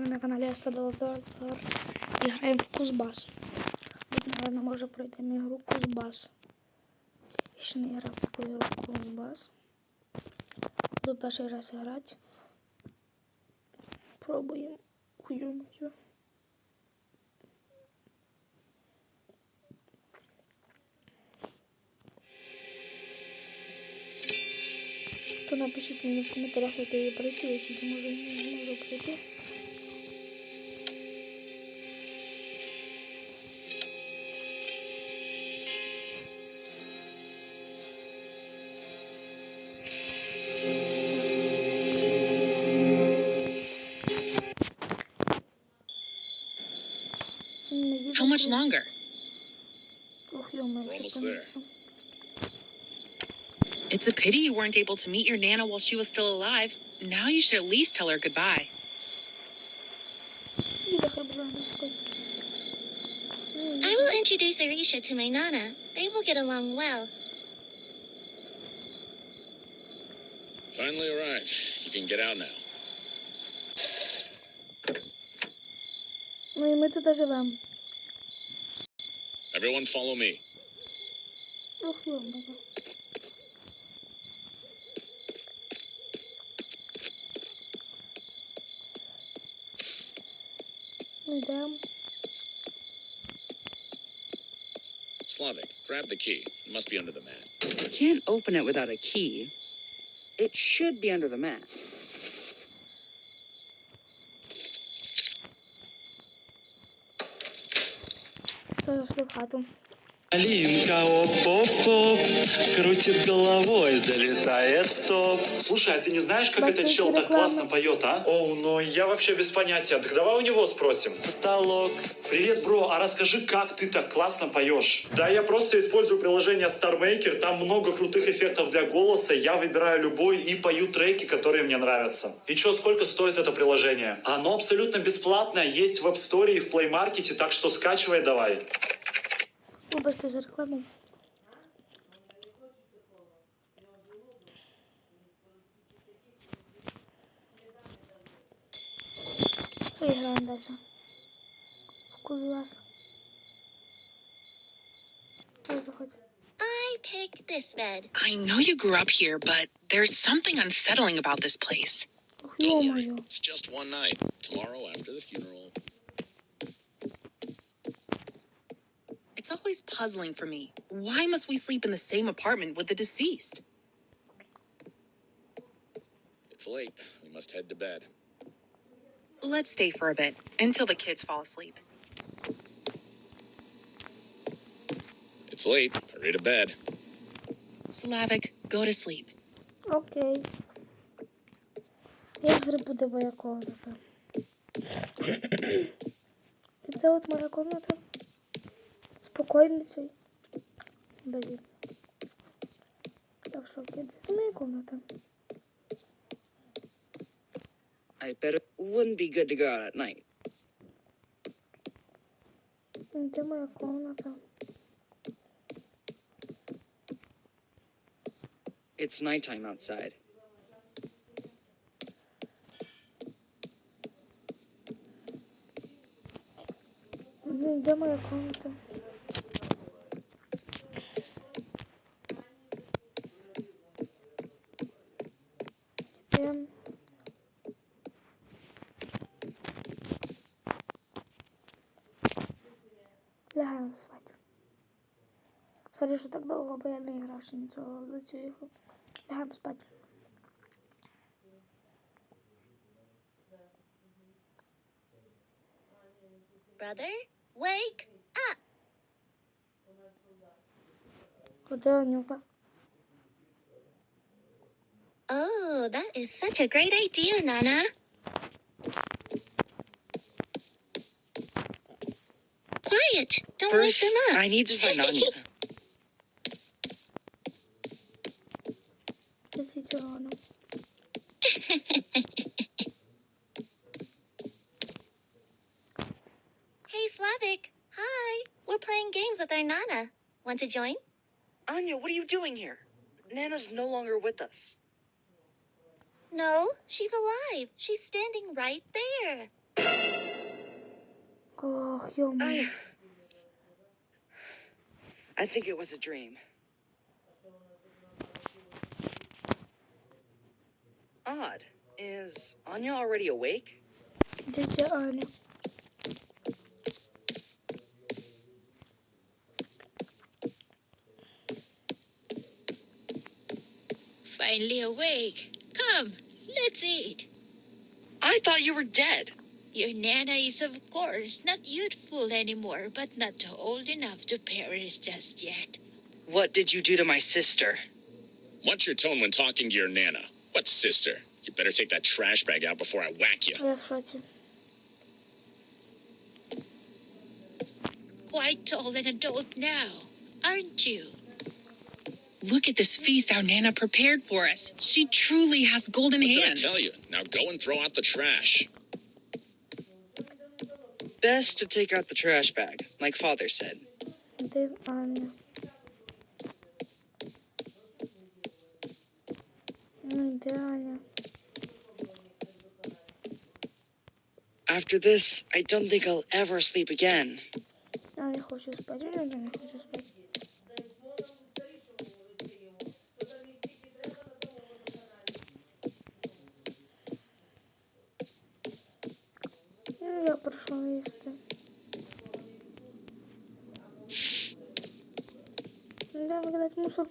Вітаю на каналі Астадолдор і граємо в Кузбас. От, наверное, може пройдемо ігру Кузбас. Я ще не грав в таку ігру Кузбас. Буду перший раз грати. Пробуємо. Ой-ё-моё. То напишіть мені в коментарях, як її пройти, я сьогодні може не зможу пройти. How much longer? We're almost there. It's a pity you weren't able to meet your Nana while she was still alive. Now you should at least tell her goodbye. I will introduce Arisha to my Nana. They will get along well. Finally arrived. You can get out now. Ну і ми тут живемо. Everyone follow me. Ох, ё-моё. Ну, Йдемо. Slavic, grab the key. It must be under the mat. You can't open it without a key. It should be under the mat. Все, зайшли в хату. Алинка, оп-оп-оп, крутит головой, залетает в топ. Слушай, а ты не знаешь, как этот чел так классно поет, а? Оу, ну я вообще без понятия. Так давай у него спросим. Потолок. Привет, бро, а расскажи, как ты так классно поешь? Да, я просто использую приложение StarMaker, там много крутых эффектов для голоса, я выбираю любой и пою треки, которые мне нравятся. И чё, сколько стоит это приложение? Оно абсолютно бесплатное, есть в App Store и в Play Market, так что скачивай давай. Вибачте за рекламу. Поіграємо далі. В Кузбас. Ой, заходь. I pick this bed. I know you grew up here, but there's something unsettling about this place. Ох, Don't worry. ё-моё. It's just one night. Tomorrow, after the funeral. It's always puzzling for me. Why must we sleep in the same apartment with the deceased? It's late. We must head to bed. Let's stay for a bit until the kids fall asleep. It's late. Hurry to bed. Slavic, go to sleep. Окей. Як же буде моя комната? І це от моя комната. Спокійницей. Блін. Я в шокі. Це моя комната. I bet it wouldn't be good to go out at night. Де моя комната? It's nighttime outside. Ну, де моя комната? Ем. Лягаємо спати. Сорі, що так довго, бо я не грав ще нічого в цю ігру. Лягаємо спати. Brother, wake up. Куди Анюта? Oh, that is such a great idea, Nana. Quiet! Don't First, wake them up. I need to find Anya. On him. hey, Slavic. Hi. We're playing games with our Nana. Want to join? Anya, what are you doing here? Nana's no longer with us. No, she's alive. She's standing right there. Oh, Yumi. I, I think it was a dream. Odd. Is Anya already awake? Did you, Anya? Finally awake. Come, let's eat. I thought you were dead. Your Nana is, of course, not youthful anymore, but not old enough to perish just yet. What did you do to my sister? Watch your tone when talking to your Nana. What sister? You better take that trash bag out before I whack you. Quite tall and adult now, aren't you? Look at this feast our Nana prepared for us. She truly has golden What did I hands. tell you? Now go and throw out the trash. Best to take out the trash bag, like father said. Де Аня? Ну, де Аня? After this, I don't think I'll ever sleep again. Я не хочу спати, я не хочу Да, викидати мусор.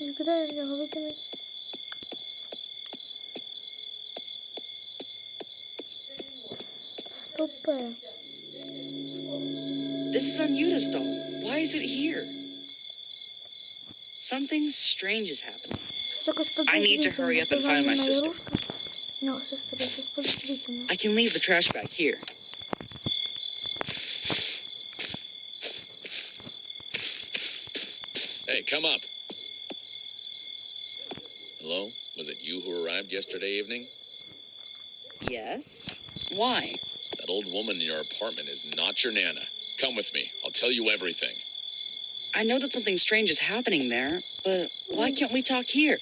Викидай його, викинуть. Стопе. This is Anuta's doll. Why is it here? Something strange is happening. Щось якось I need to подозрительно. hurry up Це and find my No, just to. I can leave the trash bag here. Hey, come up. Hello? Was it you who arrived yesterday evening? Yes. Why? That old woman in your apartment is not your Nana. Come with me. I'll tell you everything. I know that something strange is happening there, but why can't we talk here?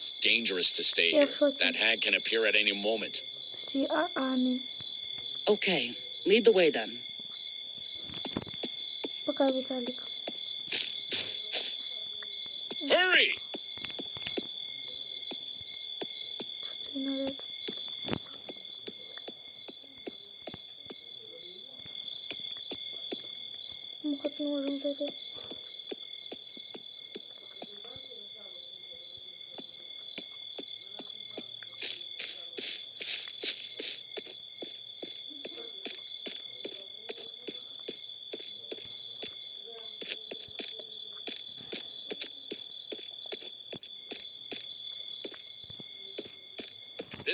It's dangerous to stay Yeah, here. sure. That hag can appear at any moment. Всі а Ані. Okay, lead the way then. Пока, Віталік. Hurry! Що це він орет? Мы хоть не можем зайти.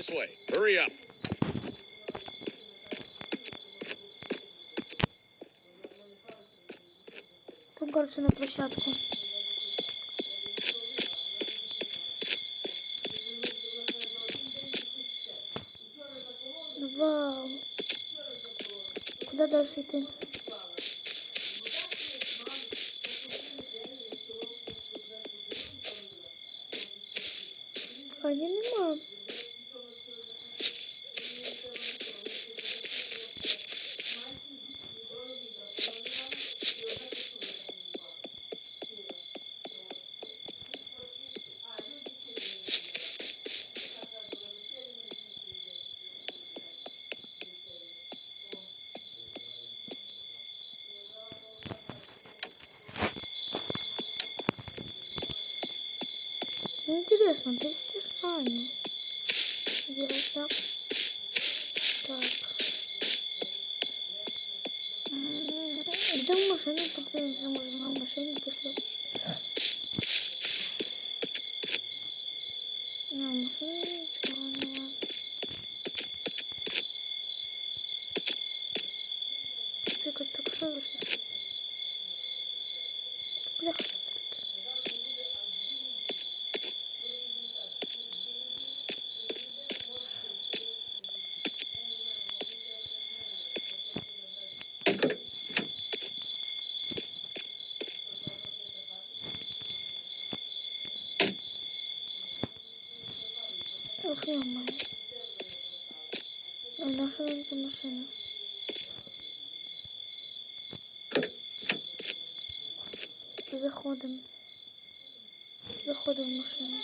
This way. Hurry up. Там, короче, на площадку. Вау. Куда дальше идти? Ані нема. Ну, Интересно, где сейчас Аня? Делся. Так. М, Где в машину подивимося? Може, на машині пішли? На машині нічого нема. Це якось так що щось? Бляха, що Це таке? Ах, нормально. А наша нам ця машина? Заходимо. Заходимо в машину.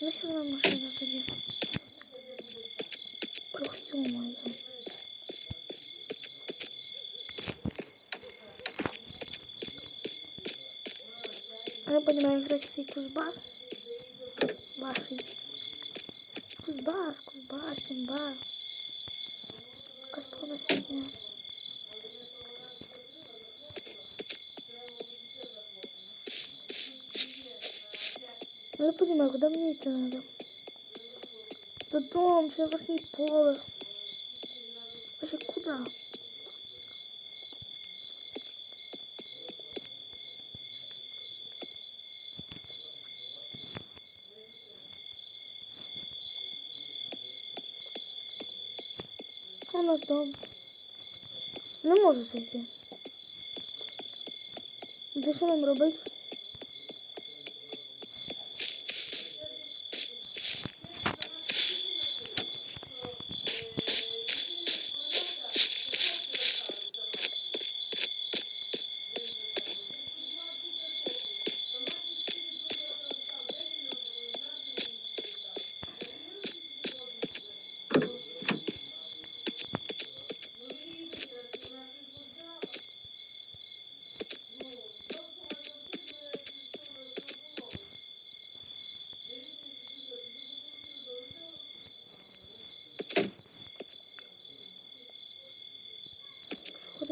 Нахер нам машина тоді? Ох, ё-моё. Я понимаю, играть в цей кузбас. Ваший. Кузбас, Кузбас, Симба. Каспона фигня. Ну, я понимаю, куда мне идти надо? Да дом, все вас не поле. Вообще, куда? А наш дом. Не можу зайти. Де що нам робити?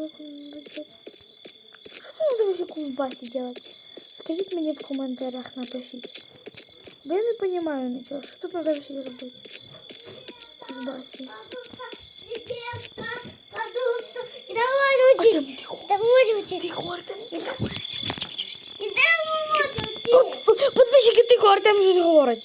Что надо взять? Что надо вообще кузбасі делать? Скажіть мені в коментарях, напишіть. Бо я не понимаю нічого. Що тут надо вообще робити? В кузбасі. Давай, Артем, тихо. Давай, Тихо, Артем, тихо. Ідемо, Подписчики, тихо, Артем щось говорить.